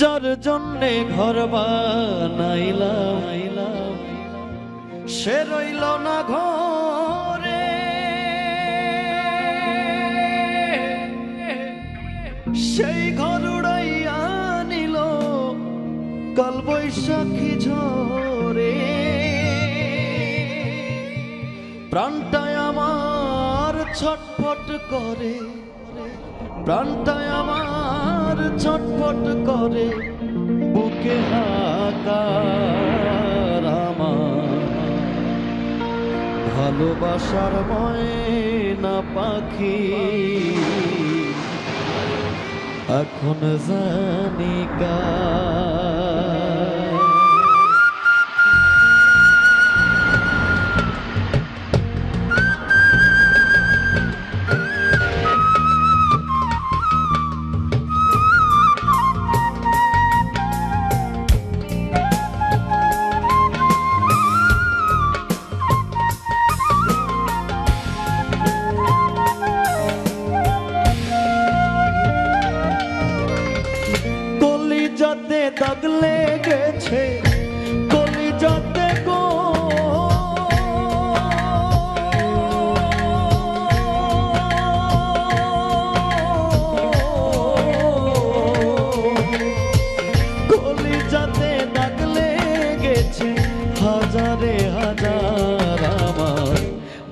যার জন্যে ঘর বানাইলাম, সে রইল না ঘরে। সেই ঘর উড়াইয়া নিল কাল বৈশাখী ঝরে প্রাণটায় আমার ছটফট করে প্রাণটায় আমার ছটফট করে বুকে হাকার আমার। ভালোবাসার ময়না পাখি এখন জানি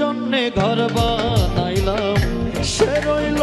জন্যে ঘর বানাইলাম। সে রইল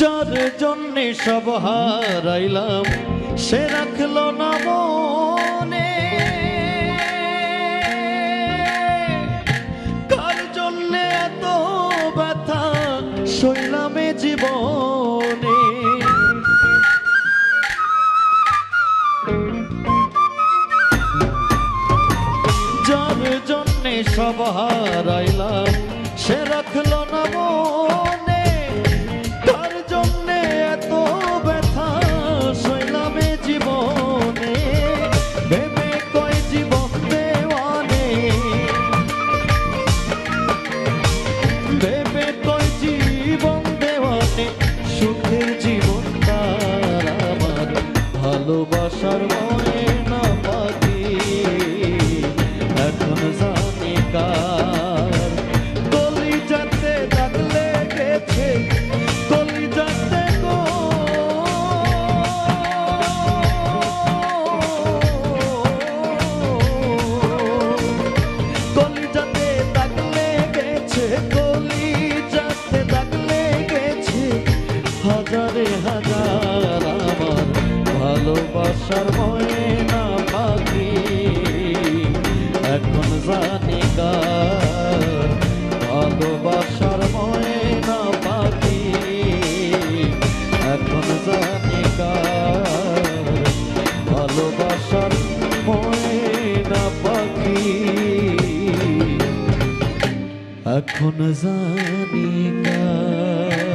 যার জন্যে সব হারাইলাম, সে রাখল না মনে। কার জন্যে এত ব্যথা শৈলামে জীবনে? যার জন্যে সব হারাইলাম, সে রাখল না ভালোবাসার ময়না এখন জানি কার